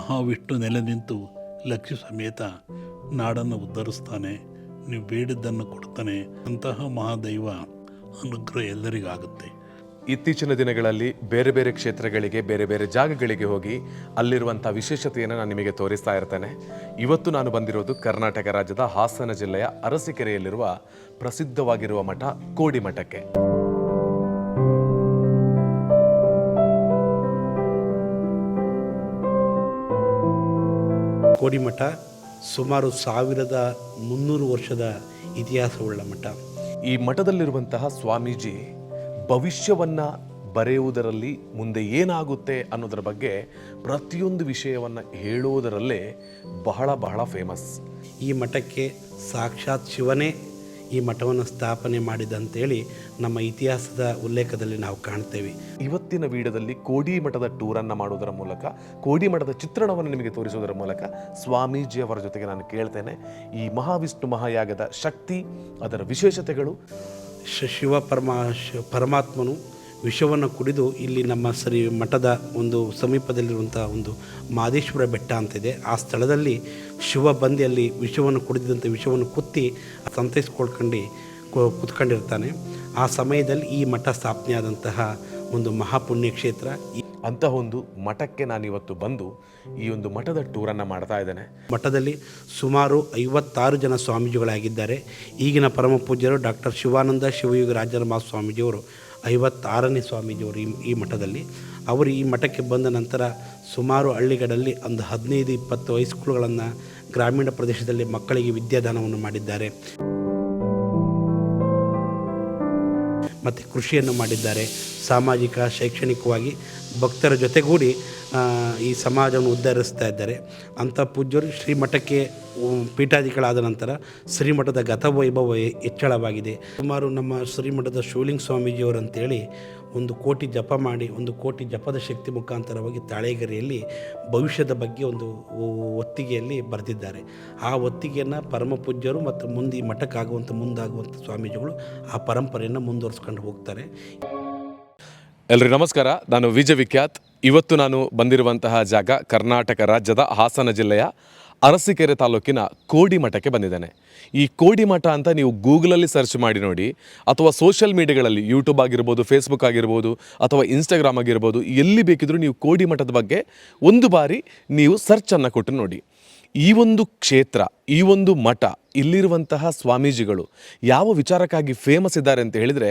ಮಹಾವಿಷ್ಣು ನೆಲೆ ನಿಂತು ಲಕ್ಷ್ಮಿ ಸಮೇತ ನಾಡನ್ನು ಉದ್ಧರಿಸ್ತಾನೆ, ನೀವು ಬೇಡಿದ್ದನ್ನು ಕೊಡ್ತಾನೆ ಅಂತಹ ಮಹಾದೈವ ಅನುಗ್ರಹ ಎಲ್ಲರಿಗಾಗುತ್ತೆ. ಇತ್ತೀಚಿನ ದಿನಗಳಲ್ಲಿ ಬೇರೆ ಬೇರೆ ಕ್ಷೇತ್ರಗಳಿಗೆ, ಬೇರೆ ಬೇರೆ ಜಾಗಗಳಿಗೆ ಹೋಗಿ ಅಲ್ಲಿರುವಂಥ ವಿಶೇಷತೆಯನ್ನು ನಾನು ನಿಮಗೆ ತೋರಿಸ್ತಾ ಇರ್ತೇನೆ. ಇವತ್ತು ನಾನು ಬಂದಿರೋದು ಕರ್ನಾಟಕ ರಾಜ್ಯದ ಹಾಸನ ಜಿಲ್ಲೆಯ ಅರಸೀಕೆರೆಯಲ್ಲಿರುವ ಪ್ರಸಿದ್ಧವಾಗಿರುವ ಮಠ ಕೋಡಿ ಮಠಕ್ಕೆ ಕೋಡಿಮಠ ಸುಮಾರು ಸಾವಿರದ ಮುನ್ನೂರು ವರ್ಷದ ಇತಿಹಾಸವುಳ್ಳ ಮಠ. ಈ ಮಠದಲ್ಲಿರುವಂತಹ ಸ್ವಾಮೀಜಿ ಭವಿಷ್ಯವನ್ನ ಬರೆಯುವುದರಲ್ಲಿ ಮುಂದೆ ಏನಾಗುತ್ತೆ ಅನ್ನೋದರ ಬಗ್ಗೆ ಪ್ರತಿಯೊಂದು ವಿಷಯವನ್ನು ಹೇಳುವುದರಲ್ಲೇ ಬಹಳ ಬಹಳ ಫೇಮಸ್ ಈ ಮಠಕ್ಕೆ ಸಾಕ್ಷಾತ್ ಶಿವನೇ ಈ ಮಠವನ್ನು ಸ್ಥಾಪನೆ ಮಾಡಿದಂತೇಳಿ ನಮ್ಮ ಇತಿಹಾಸದ ಉಲ್ಲೇಖದಲ್ಲಿ ನಾವು ಕಾಣ್ತೇವೆ. ಇವತ್ತಿನ ವಿಡಿಯೋದಲ್ಲಿ ಕೋಡಿ ಮಠದ ಟೂರನ್ನು ಮಾಡುವುದರ ಮೂಲಕ ಕೋಡಿ ಮಠದ ಚಿತ್ರಣವನ್ನು ನಿಮಗೆ ತೋರಿಸುವುದರ ಮೂಲಕ ಸ್ವಾಮೀಜಿಯವರ ಜೊತೆಗೆ ನಾನು ಕೇಳ್ತೇನೆ. ಈ ಮಹಾವಿಷ್ಣು ಮಹಾಯಾಗದ ಶಕ್ತಿ ಅದರ ವಿಶೇಷತೆಗಳು. ಶಿವ ಪರಮಾ ಪರಮಾತ್ಮನು ವಿಷವನ್ನು ಕುಡಿದು ಇಲ್ಲಿ ನಮ್ಮ ಸರಿ ಮಠದ ಒಂದು ಸಮೀಪದಲ್ಲಿರುವಂಥ ಒಂದು ಮಾದೇಶ್ವರ ಬೆಟ್ಟ ಅಂತಿದೆ ಆ ಸ್ಥಳದಲ್ಲಿ ಶಿವ ಬಂದು ಅಲ್ಲಿ ವಿಷವನ್ನು ಕುಡಿದಂಥ ವಿಷವನ್ನು ಕುತ್ತಿ ಸಂತೈಸ್ಕೊಳ್ಕೊಂಡು ಕುತ್ಕೊಂಡಿರ್ತಾನೆ. ಆ ಸಮಯದಲ್ಲಿ ಈ ಮಠ ಸ್ಥಾಪನೆ ಆದಂತಹ ಒಂದು ಮಹಾಪುಣ್ಯ ಕ್ಷೇತ್ರ. ಅಂತಹ ಒಂದು ಮಠಕ್ಕೆ ನಾನು ಇವತ್ತು ಬಂದು ಈ ಒಂದು ಮಠದ ಟೂರನ್ನು ಮಾಡ್ತಾ ಇದ್ದೇನೆ. ಮಠದಲ್ಲಿ ಸುಮಾರು ಐವತ್ತಾರು ಜನ ಸ್ವಾಮೀಜಿಗಳಾಗಿದ್ದಾರೆ. ಈಗಿನ ಪರಮ ಪೂಜ್ಯರು ಡಾಕ್ಟರ್ ಶಿವಾನಂದ ಶಿವಯುಗ ರಾಜರಮ ಸ್ವಾಮೀಜಿಯವರು ಐವತ್ತಾರನೇ ಸ್ವಾಮೀಜಿಯವರು ಈ ಈ ಮಠದಲ್ಲಿ. ಅವರು ಈ ಮಠಕ್ಕೆ ಬಂದ ನಂತರ ಸುಮಾರು ಹಳ್ಳಿಗಳಲ್ಲಿ ಒಂದು ಹದಿನೈದು, ಇಪ್ಪತ್ತು ಹೈಸ್ಕೂಲ್ಗಳನ್ನು ಗ್ರಾಮೀಣ ಪ್ರದೇಶದಲ್ಲಿ ಮಕ್ಕಳಿಗೆ ವಿದ್ಯಾದಾನವನ್ನು ಮಾಡಿದ್ದಾರೆ. ಮತ್ತು ಕೃಷಿಯನ್ನು ಮಾಡಿದ್ದಾರೆ. ಸಾಮಾಜಿಕ, ಶೈಕ್ಷಣಿಕವಾಗಿ ಭಕ್ತರ ಜೊತೆಗೂಡಿ ಈ ಸಮಾಜವನ್ನು ಉದ್ಧರಿಸ್ತಾ ಇದ್ದಾರೆ. ಅಂಥ ಪೂಜ್ಯರು ಶ್ರೀಮಠಕ್ಕೆ ಪೀಠಾಧಿಗಳಾದ ನಂತರ ಶ್ರೀಮಠದ ಗತವೈಭವ ಹೆಚ್ಚಳವಾಗಿದೆ. ಸುಮಾರು ನಮ್ಮ ಶ್ರೀಮಠದ ಶಿವಲಿಂಗ ಸ್ವಾಮೀಜಿಯವರು ಅಂತೇಳಿ ಒಂದು ಕೋಟಿ ಜಪ ಮಾಡಿ, ಒಂದು ಕೋಟಿ ಜಪದ ಶಕ್ತಿ ಮುಖಾಂತರವಾಗಿ ತಾಳೆಗರಿಯಲ್ಲಿ ಭವಿಷ್ಯದ ಬಗ್ಗೆ ಒಂದು ಒತ್ತಿಗೆಯಲ್ಲಿ ಬರೆದಿದ್ದಾರೆ. ಆ ಒತ್ತಿಗೆಯನ್ನು ಪರಮ ಪೂಜ್ಯರು ಮತ್ತು ಮುಂದೆ ಮಠಕ್ಕಾಗುವಂಥ, ಮುಂದಾಗುವಂಥ ಸ್ವಾಮೀಜಿಗಳು ಆ ಪರಂಪರೆಯನ್ನು ಮುಂದುವರಿಸ್ಕೊಂಡು ಹೋಗ್ತಾರೆ. ಎಲ್ರಿಗೂ ನಮಸ್ಕಾರ. ನಾನು ವಿಜಯ ವಿಖ್ಯಾತ್. ಇವತ್ತು ನಾನು ಬಂದಿರುವಂತಹ ಜಾಗ ಕರ್ನಾಟಕ ರಾಜ್ಯದ ಹಾಸನ ಜಿಲ್ಲೆಯ ಅರಸೀಕೆರೆ ತಾಲೂಕಿನ ಕೋಡಿಮಠಕ್ಕೆ ಬಂದಿದ್ದೇನೆ. ಈ ಕೋಡಿಮಠ ಅಂತ ನೀವು ಗೂಗಲಲ್ಲಿ ಸರ್ಚ್ ಮಾಡಿ ನೋಡಿ, ಅಥವಾ ಸೋಷಿಯಲ್ ಮೀಡಿಯಾಗಳಲ್ಲಿ ಯೂಟ್ಯೂಬ್ ಆಗಿರ್ಬೋದು, ಫೇಸ್ಬುಕ್ ಆಗಿರ್ಬೋದು, ಅಥವಾ ಇನ್ಸ್ಟಾಗ್ರಾಮ್ ಆಗಿರ್ಬೋದು, ಎಲ್ಲಿ ಬೇಕಿದ್ರೂ ನೀವು ಕೋಡಿಮಠದ ಬಗ್ಗೆ ಒಂದು ಬಾರಿ ನೀವು ಸರ್ಚನ್ನು ಕೊಟ್ಟು ನೋಡಿ. ಈ ಒಂದು ಕ್ಷೇತ್ರ ಈ ಒಂದು ಮಠ, ಇಲ್ಲಿರುವಂತಹ ಸ್ವಾಮೀಜಿಗಳು ಯಾವ ವಿಚಾರಕ್ಕಾಗಿ ಫೇಮಸ್ ಇದ್ದಾರೆ ಅಂತ ಹೇಳಿದರೆ,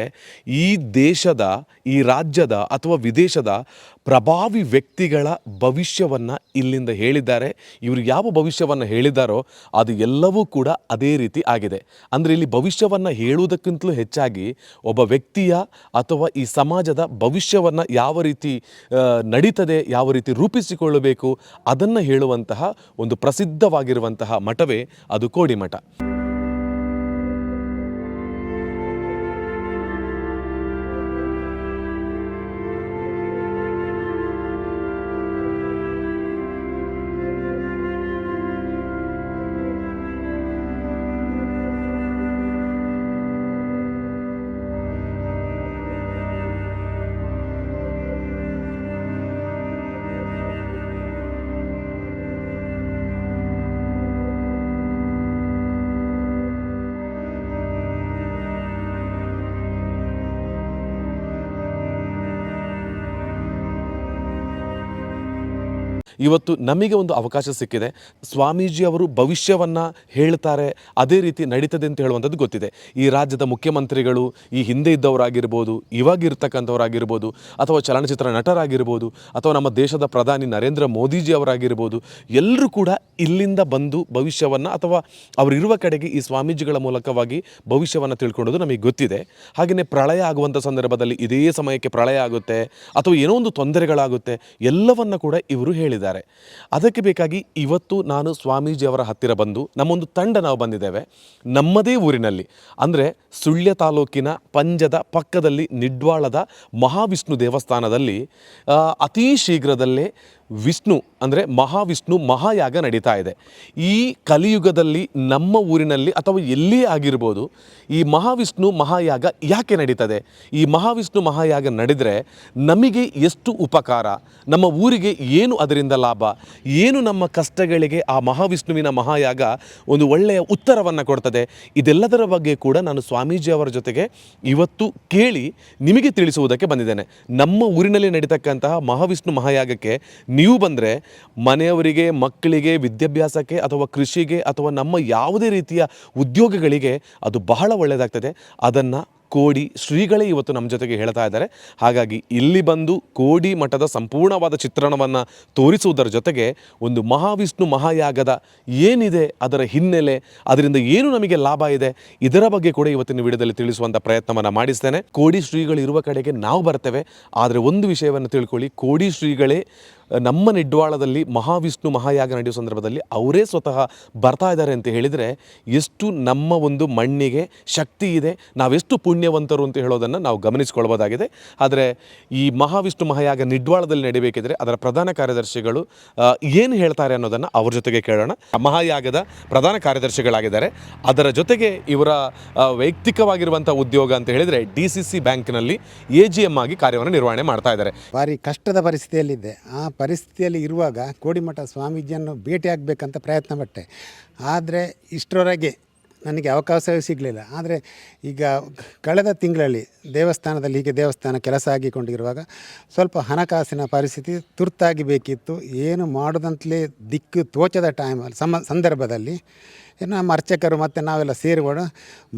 ಈ ದೇಶದ, ಈ ರಾಜ್ಯದ ಅಥವಾ ವಿದೇಶದ ಪ್ರಭಾವಿ ವ್ಯಕ್ತಿಗಳ ಭವಿಷ್ಯವನ್ನು ಇಲ್ಲಿಂದ ಹೇಳಿದ್ದಾರೆ. ಇವರು ಯಾವ ಭವಿಷ್ಯವನ್ನು ಹೇಳಿದಾರೋ ಅದು ಎಲ್ಲವೂ ಕೂಡ ಅದೇ ರೀತಿ ಆಗಿದೆ. ಅಂದರೆ ಇಲ್ಲಿ ಭವಿಷ್ಯವನ್ನು ಹೇಳುವುದಕ್ಕಿಂತಲೂ ಹೆಚ್ಚಾಗಿ ಒಬ್ಬ ವ್ಯಕ್ತಿಯ ಅಥವಾ ಈ ಸಮಾಜದ ಭವಿಷ್ಯವನ್ನು ಯಾವ ರೀತಿ ನಡೀತದೆ, ಯಾವ ರೀತಿ ರೂಪಿಸಿಕೊಳ್ಳಬೇಕು ಅದನ್ನು ಹೇಳುವಂತಹ ಒಂದು ಪ್ರಸಿದ್ಧವಾಗಿರುವಂತಹ ಮಠವೇ ಅದು ಕೋಡಿ ಇವತ್ತು ನಮಗೆ ಒಂದು ಅವಕಾಶ ಸಿಕ್ಕಿದೆ. ಸ್ವಾಮೀಜಿ ಅವರು ಭವಿಷ್ಯವನ್ನು ಹೇಳ್ತಾರೆ. ಅದೇ ರೀತಿ ನಡೀತದೆ ಅಂತ ಹೇಳುವಂಥದ್ದು ಗೊತ್ತಿದೆ. ಈ ರಾಜ್ಯದ ಮುಖ್ಯಮಂತ್ರಿಗಳು ಈ ಹಿಂದೆ ಇದ್ದವರಾಗಿರ್ಬೋದು, ಇವಾಗಿರ್ತಕ್ಕಂಥವರಾಗಿರ್ಬೋದು, ಅಥವಾ ಚಲನಚಿತ್ರ ನಟರಾಗಿರ್ಬೋದು, ಅಥವಾ ನಮ್ಮ ದೇಶದ ಪ್ರಧಾನಿ ನರೇಂದ್ರ ಮೋದಿಜಿ ಅವರಾಗಿರ್ಬೋದು, ಎಲ್ಲರೂ ಕೂಡ ಇಲ್ಲಿಂದ ಬಂದು ಭವಿಷ್ಯವನ್ನು ಅಥವಾ ಅವರಿರುವ ಕಡೆಗೆ ಈ ಸ್ವಾಮೀಜಿಗಳ ಮೂಲಕವಾಗಿ ಭವಿಷ್ಯವನ್ನು ತಿಳ್ಕೊಳ್ಳೋದು ನಮಗೆ ಗೊತ್ತಿದೆ. ಹಾಗೆಯೇ ಪ್ರಳಯ ಆಗುವಂಥ ಸಂದರ್ಭದಲ್ಲಿ ಇದೇ ಸಮಯಕ್ಕೆ ಪ್ರಳಯ ಆಗುತ್ತೆ, ಅಥವಾ ಏನೋ ಒಂದು ತೊಂದರೆಗಳಾಗುತ್ತೆ, ಎಲ್ಲವನ್ನು ಕೂಡ ಇವರು ಹೇಳಿದ್ದಾರೆ. ಅದಕ್ಕೆ ಬೇಕಾಗಿ ಇವತ್ತು ನಾನು ಸ್ವಾಮೀಜಿ ಅವರ ಹತ್ತಿರ ಬಂದು ನಮ್ಮೊಂದು ತಂಡ ನಾವು ಬಂದಿದ್ದೇವೆ. ನಮ್ಮದೇ ಊರಿನಲ್ಲಿ, ಅಂದರೆ ಸುಳ್ಯ ತಾಲೂಕಿನ ಪಂಜದ ಪಕ್ಕದಲ್ಲಿ ನಿಡ್ವಾಳದ ಮಹಾವಿಷ್ಣು ದೇವಸ್ಥಾನದಲ್ಲಿ ಅತೀ ಶೀಘ್ರದಲ್ಲೇ ವಿಷ್ಣು, ಅಂದರೆ ಮಹಾವಿಷ್ಣು, ಮಹಾಯಾಗ ನಡೀತಾ ಇದೆ. ಈ ಕಲಿಯುಗದಲ್ಲಿ ನಮ್ಮ ಊರಿನಲ್ಲಿ ಅಥವಾ ಎಲ್ಲಿಯೇ ಆಗಿರ್ಬೋದು, ಈ ಮಹಾವಿಷ್ಣು, ಮಹಾಯಾಗ ಯಾಕೆ ನಡೀತದೆ? ಈ ಮಹಾವಿಷ್ಣು, ಮಹಾಯಾಗ ನಡೆದರೆ ನಮಗೆ ಎಷ್ಟು ಉಪಕಾರ? ನಮ್ಮ ಊರಿಗೆ ಏನು ಅದರಿಂದ ಲಾಭ? ಏನು ನಮ್ಮ ಕಷ್ಟಗಳಿಗೆ ಆ ಮಹಾವಿಷ್ಣುವಿನ ಮಹಾಯಾಗ ಒಂದು ಒಳ್ಳೆಯ ಉತ್ತರವನ್ನು ಕೊಡ್ತದೆ? ಇದೆಲ್ಲದರ ಬಗ್ಗೆ ಕೂಡ ನಾನು ಸ್ವಾಮೀಜಿ ಅವರ ಜೊತೆಗೆ ಇವತ್ತು ಕೇಳಿ ನಿಮಗೆ ತಿಳಿಸುವುದಕ್ಕೆ ಬಂದಿದ್ದೇನೆ. ನಮ್ಮ ಊರಿನಲ್ಲಿ ನಡೀತಕ್ಕಂತಹ ಮಹಾವಿಷ್ಣು, ಮಹಾಯಾಗಕ್ಕೆ ನೀವು ಬಂದರೆ ಮನೆಯವರಿಗೆ, ಮಕ್ಕಳಿಗೆ, ವಿದ್ಯಾಭ್ಯಾಸಕ್ಕೆ ಅಥವಾ ಕೃಷಿಗೆ ಅಥವಾ ನಮ್ಮ ಯಾವುದೇ ರೀತಿಯ ಉದ್ಯೋಗಗಳಿಗೆ ಅದು ಬಹಳ ಒಳ್ಳೆಯದಾಗ್ತದೆ. ಅದನ್ನು ಕೋಡಿ ಶ್ರೀಗಳೇ ಇವತ್ತು ನಮ್ಮ ಜೊತೆಗೆ ಹೇಳ್ತಾ ಇದ್ದಾರೆ. ಹಾಗಾಗಿ ಇಲ್ಲಿ ಬಂದು ಕೋಡಿ ಮಠದ ಸಂಪೂರ್ಣವಾದ ಚಿತ್ರಣವನ್ನು ತೋರಿಸುವುದರ ಜೊತೆಗೆ ಒಂದು ಮಹಾವಿಷ್ಣು ಮಹಾಯಾಗದ ಏನಿದೆ ಅದರ ಹಿನ್ನೆಲೆ, ಅದರಿಂದ ಏನು ನಮಗೆ ಲಾಭ ಇದೆ, ಇದರ ಬಗ್ಗೆ ಕೂಡ ಇವತ್ತಿನ ವಿಡಿಯೋದಲ್ಲಿ ತಿಳಿಸುವಂಥ ಪ್ರಯತ್ನವನ್ನು ಮಾಡಿಸ್ತೇನೆ. ಕೋಡಿ ಶ್ರೀಗಳು ಇರುವ ಕಡೆಗೆ ನಾವು ಬರ್ತೇವೆ. ಆದರೆ ಒಂದು ವಿಷಯವನ್ನು ತಿಳ್ಕೊಳ್ಳಿ. ಕೋಡಿ ಶ್ರೀಗಳೇ ನಮ್ಮ ನಿಡ್ವಾಳದಲ್ಲಿ ಮಹಾವಿಷ್ಣು ಮಹಾಯಾಗ ನಡೆಯುವ ಸಂದರ್ಭದಲ್ಲಿ ಅವರೇ ಸ್ವತಃ ಬರ್ತಾ ಇದ್ದಾರೆ ಅಂತ ಹೇಳಿದರೆ ಎಷ್ಟು ನಮ್ಮ ಒಂದು ಮಣ್ಣಿಗೆ ಶಕ್ತಿ ಇದೆ, ನಾವೆಷ್ಟು ಪುಣ್ಯವಂತರು ಅಂತ ಹೇಳೋದನ್ನು ನಾವು ಗಮನಿಸಿಕೊಳ್ಬೋದಾಗಿದೆ. ಆದರೆ ಈ ಮಹಾವಿಷ್ಣು ಮಹಾಯಾಗ ನಿಡ್ವಾಳದಲ್ಲಿ ನಡಿಬೇಕಿದ್ರೆ ಅದರ ಪ್ರಧಾನ ಕಾರ್ಯದರ್ಶಿಗಳು ಏನು ಹೇಳ್ತಾರೆ ಅನ್ನೋದನ್ನು ಅವ್ರ ಜೊತೆಗೆ ಕೇಳೋಣ. ಮಹಾಯಾಗದ ಪ್ರಧಾನ ಕಾರ್ಯದರ್ಶಿಗಳಾಗಿದ್ದಾರೆ. ಅದರ ಜೊತೆಗೆ ಇವರ ವೈಯಕ್ತಿಕವಾಗಿರುವಂಥ ಉದ್ಯೋಗ ಅಂತ ಹೇಳಿದರೆ ಡಿ ಸಿ ಸಿ ಬ್ಯಾಂಕ್ನಲ್ಲಿ ಎ ಜಿ ಎಂ ಆಗಿ ಕಾರ್ಯವನ್ನು ನಿರ್ವಹಣೆ ಮಾಡ್ತಾ ಇದ್ದಾರೆ. ಭಾರಿ ಕಷ್ಟದ ಪರಿಸ್ಥಿತಿಯಲ್ಲಿದ್ದೆ. ಆ ಪರಿಸ್ಥಿತಿಯಲ್ಲಿ ಇರುವಾಗ ಕೋಡಿಮಠ ಸ್ವಾಮೀಜಿಯನ್ನು ಭೇಟಿಯಾಗಬೇಕಂತ ಪ್ರಯತ್ನ ಪಟ್ಟೆ. ಆದರೆ ಇಷ್ಟರವರೆಗೆ ನನಗೆ ಅವಕಾಶವೇ ಸಿಗಲಿಲ್ಲ. ಆದರೆ ಈಗ ಕಳೆದ ತಿಂಗಳಲ್ಲಿ ದೇವಸ್ಥಾನದಲ್ಲಿ ಹೀಗೆ ದೇವಸ್ಥಾನ ಕೆಲಸ ಆಗಿಕೊಂಡಿರುವಾಗ ಸ್ವಲ್ಪ ಹಣಕಾಸಿನ ಪರಿಸ್ಥಿತಿ ತುರ್ತಾಗಿ ಬೇಕಿತ್ತು. ಏನು ಮಾಡೋದಂತಲೇ ದಿಕ್ಕು ತೋಚದ ಟೈಮಲ್ಲಿ ಸಮ, ಸಂದರ್ಭದಲ್ಲಿ ಏನು ನಮ್ಮ ಅರ್ಚಕರು ಮತ್ತು ನಾವೆಲ್ಲ ಸೇರಿಕೊಂಡು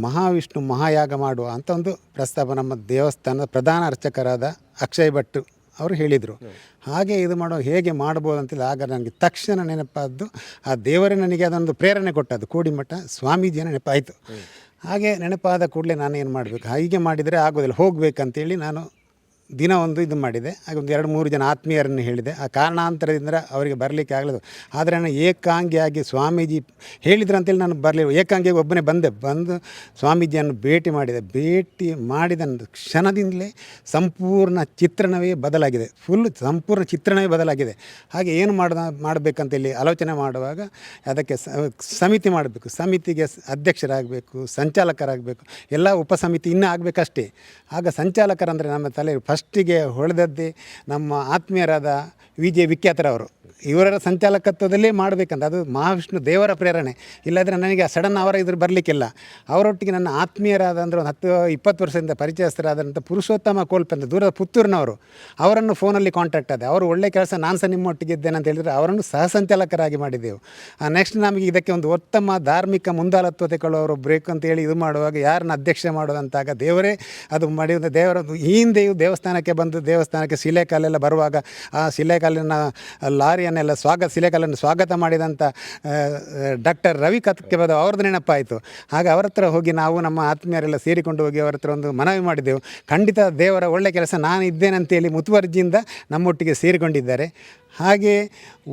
ಮಹಾವಿಷ್ಣು ಮಹಾಯಾಗ ಮಾಡುವ ಅಂತ ಒಂದು ಪ್ರಸ್ತಾಪ ನಮ್ಮ ದೇವಸ್ಥಾನದ ಪ್ರಧಾನ ಅರ್ಚಕರಾದ ಅಕ್ಷಯ್ ಭಟ್ ಅವರು ಹೇಳಿದರು. ಹಾಗೆ ಇದು ಮಾಡೋ, ಹೇಗೆ ಮಾಡ್ಬೋದು ಅಂತೇಳಿ ಆಗ ನನಗೆ ತಕ್ಷಣ ನೆನಪಾದ್ದು, ಆ ದೇವರೇ ನನಗೆ ಅದೊಂದು ಪ್ರೇರಣೆ ಕೊಟ್ಟದ್ದು, ಕೋಡಿಮಠ ಸ್ವಾಮೀಜಿಯ ನೆನಪಾಯಿತು. ಹಾಗೆ ನೆನಪಾದ ಕೂಡಲೇ ನಾನು ಏನು ಮಾಡಬೇಕು? ಹೀಗೆ ಮಾಡಿದರೆ ಆಗೋದಿಲ್ಲ, ಹೋಗಬೇಕಂತೇಳಿ ನಾನು ದಿನ ಒಂದು ಇದು ಮಾಡಿದೆ. ಹಾಗೆ ಒಂದು ಎರಡು ಮೂರು ಜನ ಆತ್ಮೀಯರನ್ನು ಹೇಳಿದೆ. ಆ ಕಾರಣಾಂತರದಿಂದ ಅವರಿಗೆ ಬರಲಿಕ್ಕೆ ಆಗಲಿಲ್ಲ. ಆದರೆ ನಾನು ಏಕಾಂಗಿಯಾಗಿ ಸ್ವಾಮೀಜಿ ಹೇಳಿದ್ರು ಅಂತೇಳಿ ನಾನು ಬರಲಿಲ್ಲ. ಏಕಾಂಗಿಯಾಗಿ ಒಬ್ಬನೇ ಬಂದೆ. ಬಂದು ಸ್ವಾಮೀಜಿಯನ್ನು ಭೇಟಿ ಮಾಡಿದೆ. ಭೇಟಿ ಮಾಡಿದ ಕ್ಷಣದಿಂದಲೇ ಸಂಪೂರ್ಣ ಚಿತ್ರಣವೇ ಬದಲಾಗಿದೆ. ಫುಲ್ ಸಂಪೂರ್ಣ ಚಿತ್ರಣವೇ ಬದಲಾಗಿದೆ. ಹಾಗೆ ಏನು ಮಾಡ, ಮಾಡಬೇಕಂತೇಳಿ ಆಲೋಚನೆ ಮಾಡುವಾಗ ಅದಕ್ಕೆ ಸಮಿತಿ ಮಾಡಬೇಕು. ಸಮಿತಿಗೆ ಅಧ್ಯಕ್ಷರಾಗಬೇಕು, ಸಂಚಾಲಕರಾಗಬೇಕು. ಎಲ್ಲ ಉಪಸಮಿತಿ ಇನ್ನೂ ಆಗಬೇಕಷ್ಟೇ. ಆಗ ಸಂಚಾಲಕರಂದರೆ ನಮ್ಮ ತಲೆ ಫಸ್ಟಿಗೆ ಹೊಳೆದದ್ದೇ ನಮ್ಮ ಆತ್ಮೀಯರಾದ ವಿ ಜೆ ವಿಖ್ಯಾತರವರು. ಇವರ ಸಂಚಾಲಕತ್ವದಲ್ಲೇ ಮಾಡಬೇಕಂತ, ಅದು ಮಹಾವಿಷ್ಣು ದೇವರ ಪ್ರೇರಣೆ. ಇಲ್ಲಾದರೆ ನನಗೆ ಸಡನ್ ಅವರ ಇದ್ರ ಬರಲಿಕ್ಕಿಲ್ಲ. ಅವರೊಟ್ಟಿಗೆ ನನ್ನ ಆತ್ಮೀಯರಾದ ಅಂದರೆ ಒಂದು ಹತ್ತು, ಇಪ್ಪತ್ತು ವರ್ಷದಿಂದ ಪರಿಚಯಸ್ಥರಾದಂಥ ಪುರುಷೋತ್ತಮ ಕೋಲ್ಪೆ ಅಂತ ದೂರದ ಪುತ್ತೂರಿನವರು, ಅವರನ್ನು ಫೋನಲ್ಲಿ ಕಾಂಟ್ಯಾಕ್ಟ್ ಆದ. ಅವರು ಒಳ್ಳೆ ಕೆಲಸ, ನಾನು ಸಹ ನಿಮ್ಮೊಟ್ಟಿಗೆ ಇದ್ದೇನೆ ಅಂತ ಹೇಳಿದರೆ ಅವರನ್ನು ಸಹ ಸಂಚಾಲಕರಾಗಿ ಮಾಡಿದ್ದೆವು ನೆಕ್ಸ್ಟ್ ನಮಗೆ ಇದಕ್ಕೆ ಒಂದು ಉತ್ತಮ ಧಾರ್ಮಿಕ ಮುಂದಾಳತ್ವ ತೆಗೊಳ್ಳುವವರು ಬ್ರೇಕ್ ಅಂತೇಳಿ ಇದು ಮಾಡುವಾಗ ಯಾರನ್ನ ಅಧ್ಯಕ್ಷ ಮಾಡೋದಂತಾಗ ದೇವರೇ. ಅದು ಮಾಡಿದ ದೇವರ ಈ ಹಿಂದೆಯೂ ದೇವಸ್ಥಾನಕ್ಕೆ ಬಂದು ದೇವಸ್ಥಾನಕ್ಕೆ ಶಿಲೆಕಾಲೆಲ್ಲ ಬರುವಾಗ ಆ ಶಿಲೆಕಲ್ಲಿನ ಲಾರಿಯನ್ನೆಲ್ಲ ಸ್ವಾಗತ ಶಿಲೆಗಳನ್ನು ಸ್ವಾಗತ ಮಾಡಿದಂಥ ಡಾಕ್ಟರ್ ರವಿ ಕತ್ಕೆಬದ ಅವ್ರದ್ದು ನೆನಪಾಯಿತು. ಹಾಗೆ ಅವರ ಹತ್ರ ಹೋಗಿ ನಾವು ನಮ್ಮ ಆತ್ಮೀಯರೆಲ್ಲ ಸೇರಿಕೊಂಡು ಹೋಗಿ ಅವರ ಹತ್ರ ಒಂದು ಮನವಿ ಮಾಡಿದೆವು. ಖಂಡಿತ ದೇವರ ಒಳ್ಳೆ ಕೆಲಸ ನಾನು ಇದ್ದೇನೆ ಅಂತೇಳಿ ಮುತುವರ್ಜಿಯಿಂದ ನಮ್ಮೊಟ್ಟಿಗೆ ಸೇರಿಕೊಂಡಿದ್ದಾರೆ. ಹಾಗೆ